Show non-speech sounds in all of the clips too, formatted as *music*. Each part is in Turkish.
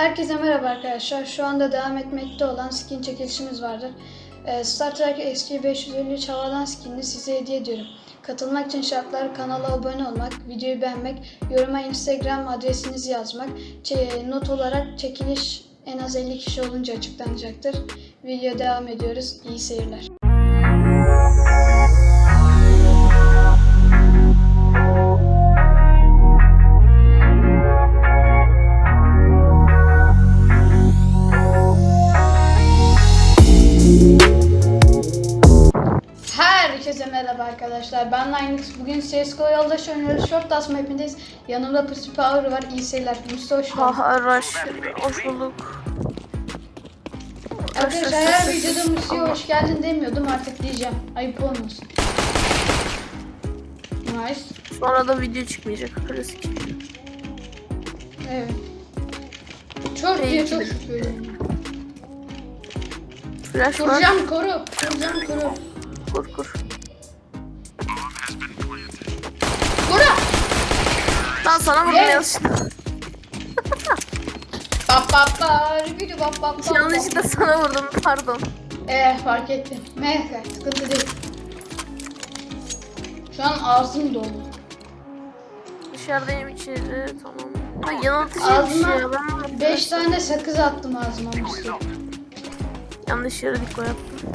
Herkese merhaba arkadaşlar. Şu anda devam etmekte olan skin çekilişimiz vardır. Ee, Star Trek SG553 havadan skinini size hediye ediyorum. Katılmak için şartlar kanala abone olmak, videoyu beğenmek, yoruma Instagram adresinizi yazmak, not olarak çekiliş en az 50 kişi olunca açıklanacaktır. Video devam ediyoruz. İyi seyirler. Arkadaşlar. Ben Linux. Bugün CSGO yoldaş oynuyoruz. Short Dust mapindeyiz. Yanımda Pussy Power var. İyi seyirler. Mustafa hoş geldin. Haha Rush. Hoş bulduk. Arkadaşlar her videoda Musa'ya hoş geldin demiyordum. Artık diyeceğim. Ayıp olmasın. Nice. Sonra da video çıkmayacak. Klasik. Evet. Çok diye Peki. çok söylüyorum. Flash var. Kuracağım koru. Kuracağım koru. Kur kur. Lan sana vurdum Yes. yanlışlıkla. *laughs* Bap bap bap. Bap bap bap. Yanlışlıkla sana vurdum. Pardon. Eh fark ettim. Neyse sıkıntı değil. Şu an ağzım dolu. Dışarıdayım içeri. Tamam. Ha, yanıltıcı bir Ağzıma şey ya. Ben 5 tane sakız attım ağzıma Mustafa. yanlış yere dikkat yaptım.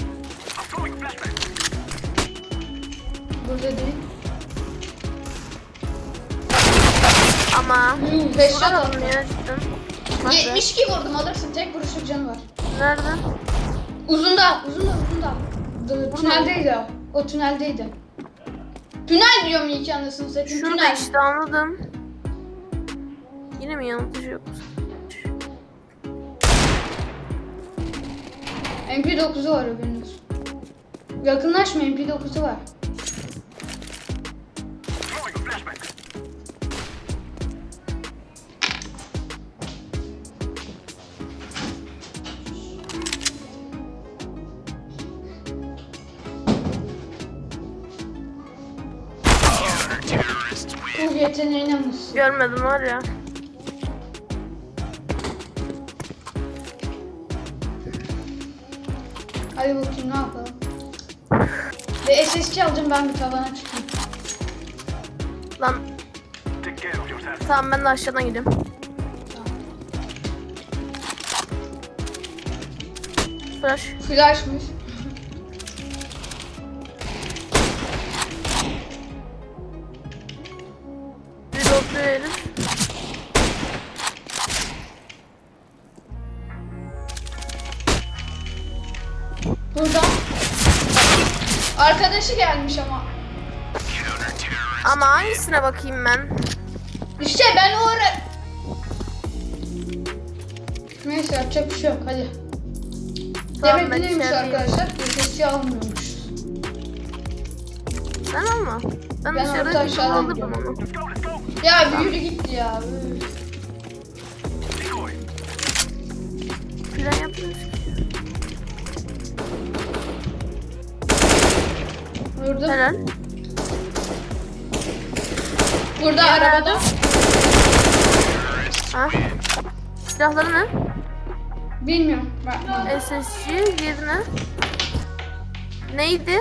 Burada değil. Ama. 5 shot attım. ya cidden. Bak be. 72 vurdum alırsın. Tek vuruşluk canı var. Nerede? Uzunda, uzunda, uzunda. Tüneldeydi o. O tüneldeydi. Tünel diyorum iyi ki anasını satayım. Şurada Tünel. işte anladım. Yine mi yanıltıcı yok? MP9'u var haberiniz. Yakınlaşma MP9'u var. Yeteneğine mısın? Görmedim var ya. Hadi bakayım ne yapalım. Ve SSC alacağım ben bir tavana çıkayım. Lan. Tamam ben de aşağıdan gidiyorum. Flash. Flashmış. Herif. Burada. Arkadaşı gelmiş ama. Ama hangisine bakayım ben? İşte ben o ara... Neyse yapacak bir şey yok hadi. Tamam, Demek neymiş içerideyim. arkadaşlar? SSC almıyormuş. Sen alma. Ben, Ben dışarıda orta bir aşağıdan alırım gidiyorum. onu. Ya bir yürü gitti ya. Plan yapıyoruz. Vurdum. Helal. Burada arabada. Ha. Silahları ne? Bilmiyorum. SSG yerine. Neydi?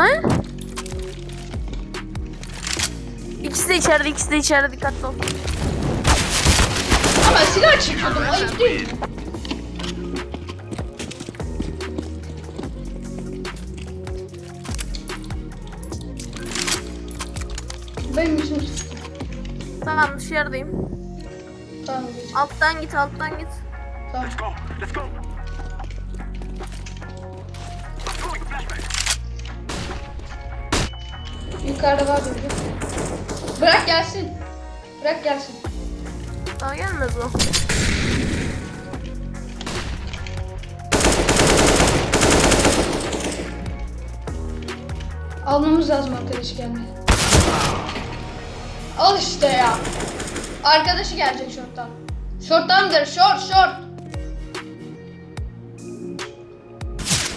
Lan? İkisi de içeride, ikisi de içeride dikkatli ol. Ama silah çekiyordum. Ayıp değil mi? Benim için Tamam dışarıdayım. Tamam. Alttan git, alttan git. Tamam. Let's go. Let's go. Yukarıda var biri. Bırak gelsin. Bırak gelsin. Daha gelmez o. Almamız lazım arkadaş gelmeye. Al işte ya. Arkadaşı gelecek şorttan. Şorttan gider. Şort şort.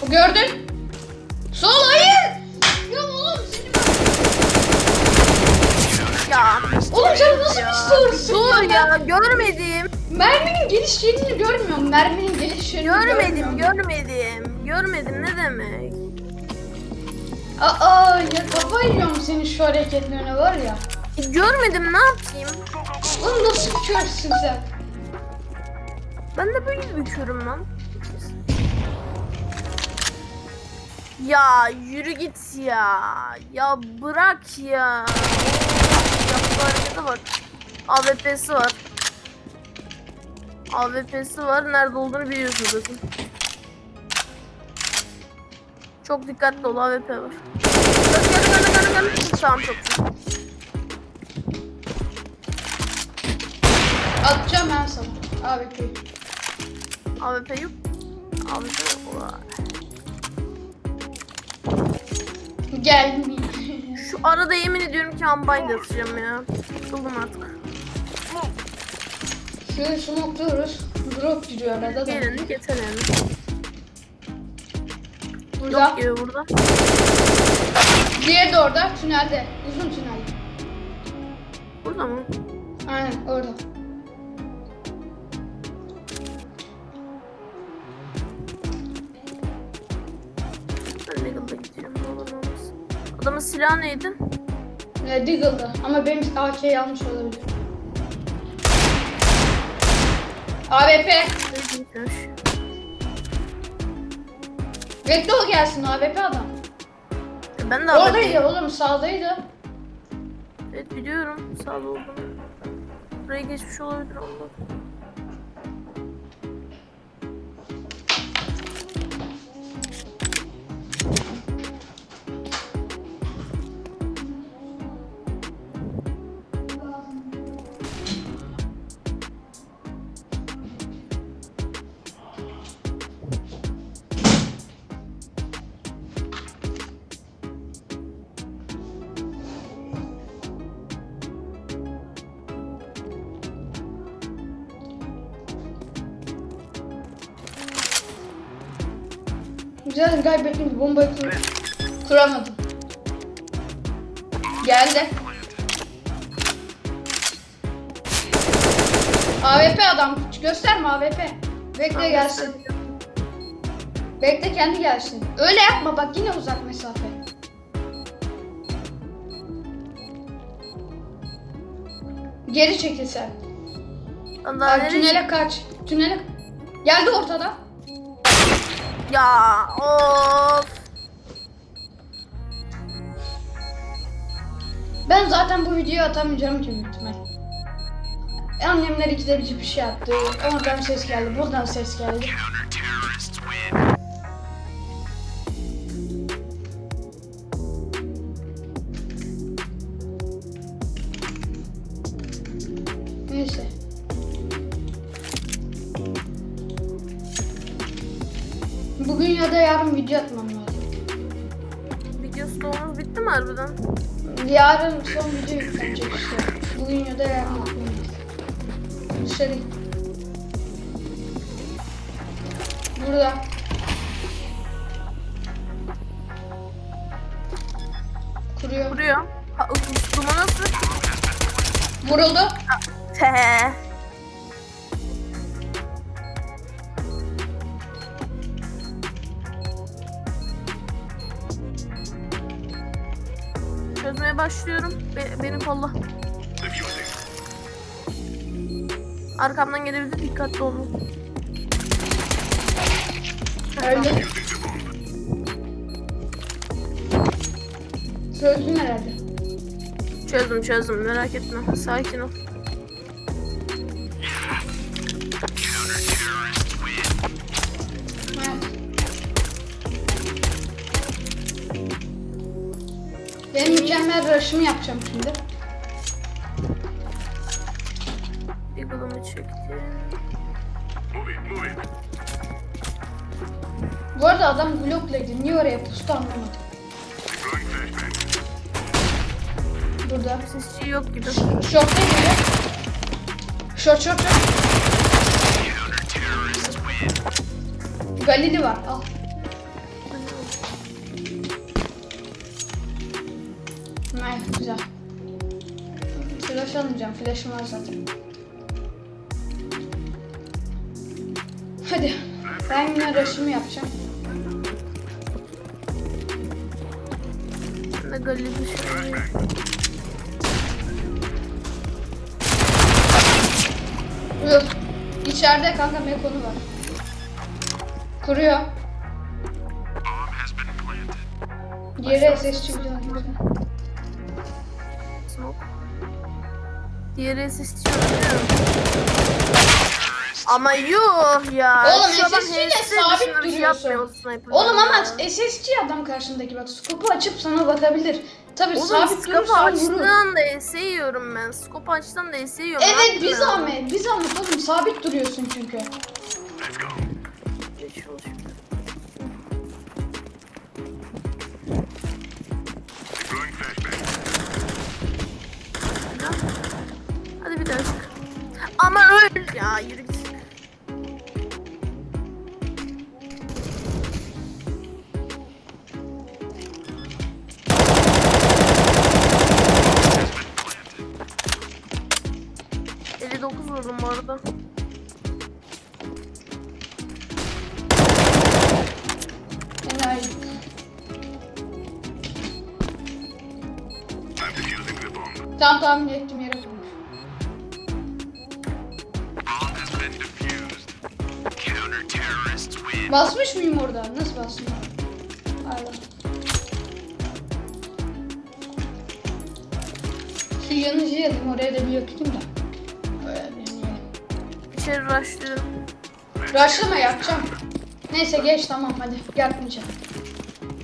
O gördün. Sol hayır. Ya. Oğlum sen nasıl bir sorusun Dur ya? görmedim. Merminin geliş yerini görmüyorum. Merminin geliş yerini Görmedim görmüyorum. görmedim. Görmedim ne demek? Aa ya kafa yiyorum senin şu hareketlerine var ya. E, Görmedim ne yapayım? Oğlum nasıl bir körsün sen? Ben de böyle körüm lan. Ya yürü git ya. Ya bırak ya. Harekete bak. AWP'si var. AWP'si var. Nerede olduğunu biliyorsun zaten. Çok dikkatli ol AWP var. Gel gel gel gel gel. Tamam çok güzel. Atacağım ben sana. Köy. AWP yok. AWP var. Gelmiyor. Şu arada yemin ediyorum ki Unbind atacağım ya. Sıkıldım artık. Şöyle smokluyoruz. Drop giriyor arada da. Gelin getirelim. Burada. Yok gibi burada. Diğeri de orada. Tünelde. Uzun tünel. Burada mı? Aynen orada. Adamın silahı neydi? Ne Deagle'da. Ama benim AK'yi almış olabilir. AWP. Bekle o gelsin AWP adam. E ben de Oradaydı oğlum sağdaydı. Evet biliyorum. Sağda olduğunu. Buraya geçmiş olabilir Allah. Güzel kaybettim bombayı kur kuramadım. Geldi. AWP adam. Gösterme AWP. Bekle gelsin. Bekle kendi gelsin. Öyle yapma bak yine uzak mesafe. Geri çekil sen. Daha Bak tünele kaç. Tünele Geldi ortada. Ya of. Ben zaten bu videoyu atamayacağım ki büyük ihtimal. Annemler ikide bir bir şey yaptı. Oradan ses geldi, buradan ses geldi. Yarın son video yüklenecek işte. Bugün ya da yarın atmam lazım. Dışarı. Burada. Kuruyor. Vuruyor. Ha, ıslama nasıl? Vuruldu. Te. Başlıyorum. Be- beni kolla. Arkamdan gelebilir. Dikkatli olun. Öldü. Çözdün herhalde. Çözdüm çözdüm. Merak etme. Sakin ol. Mükemmel rush'ımı yapacağım şimdi. Bir kolumu çektim. Bu arada adam bloklaydı. Niye oraya pustu anlamadım. Burada. Sesçi yok gibi. Short değil mi? Short short short. Galili var. Al. Ay, güzel. Flash almayacağım. Flash'ım var zaten. Hadi. Ben yine rush'ımı yapacağım. De Galil düşünüyorum. Yok. İçeride kanka mekonu var. Kuruyor. Bomb has been Diğeri sesçi. Ama yuh ya. Oğlum, Şu adam SSC 'le HS sabit dışında bir şey duruyorsun. yapmıyor sniper. Oğlum ama. SSC adam karşındaki bak. Skopu açıp sana bakabilir. Tabii Oğlum sabit scope durursan vurur. açtığında ES yiyorum ben. Scope açtığında ES yiyorum. Evet bir zahmet. Bir zahmet oğlum. Sabit duruyorsun çünkü. Ya yürü git. Dokuz vurdum bu arada. Enayi. I'm defusing the Basmış mıyım orada? Nasıl bastım? Allah. Şu yanıcı yedim. Oraya da bir yakayım da. İçeri rushlıyorum. Rushlama yapacağım. Neyse geç tamam hadi. Yapmayacağım.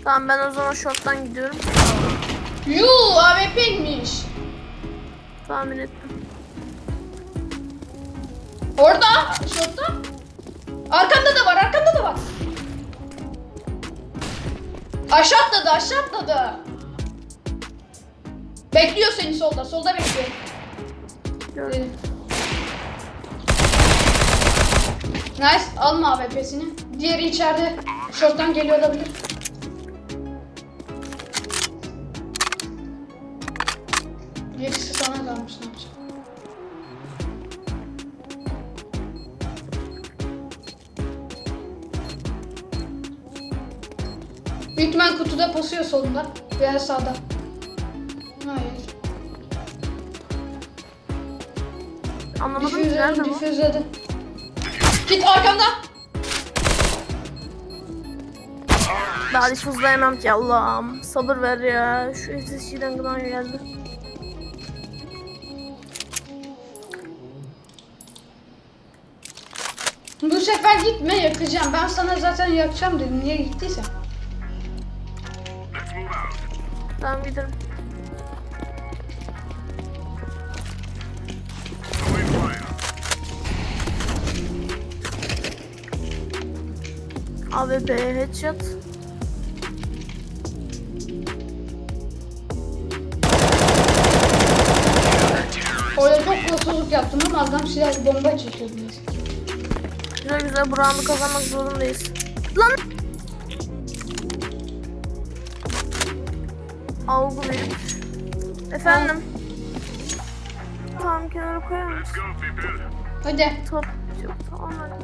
Tamam ben o zaman short'tan gidiyorum. Yuu AWP'ymiş. Tahmin ettim. Orada. Şortta. Arkanda da var. Arkanda da var. Aşağı atladı. Aşağı atladı. Bekliyor seni solda. Solda bekliyor. Gördüm. Nice. Alma AWP'sini. Diğeri içeride. Şorttan geliyor olabilir. Gerisi sana kalmış ne yapacağım. Büyük ihtimal kutuda pusuyor solunda veya sağda. Hayır. Anlamadım ki Difüzledim, nerede bu? difüzledim. Git arkamda. Daha difuzlayamam ki Allah'ım. Sabır ver ya. Şu SSC'den gıdan geldi. Bu sefer gitme yakacağım. Ben sana zaten yakacağım dedim. Niye gittiysen. Tamam gidelim. AWP headshot. Orada çok yolsuzluk yaptım ama adam silah bomba çekiyordu. Güzel güzel bu round'u kazanmak zorundayız. Lan! Algı verip. Efendim. Tamam kenara koyar mısın? Hadi. Top. Çok tamam hadi.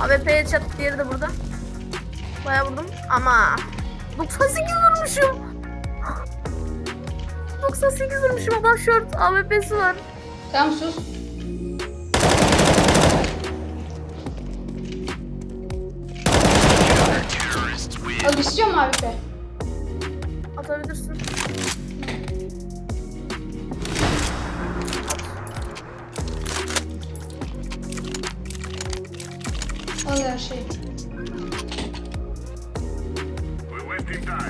AWP'ye çat diğeri de burada. Bayağı vurdum ama 98 vurmuşum. *laughs* 98 vurmuşum adam short AWP'si var. Tamam sus. AWP? Atabilirsin. Al her şeyi. We're wasting time.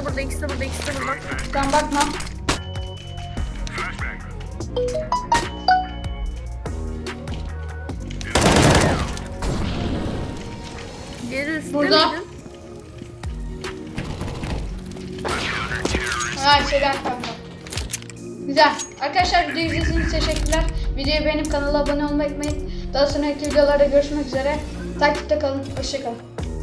De burada, ikisi de burada, ikisi de burada. Tamam bakma. Diğeri üstte Burada. Ha şeyden kanka. Güzel. Arkadaşlar videoyu izlediğiniz için teşekkürler. Videoyu beğenip kanala abone olmayı unutmayın. Daha sonraki videolarda görüşmek üzere. Takipte kalın. Hoşçakalın.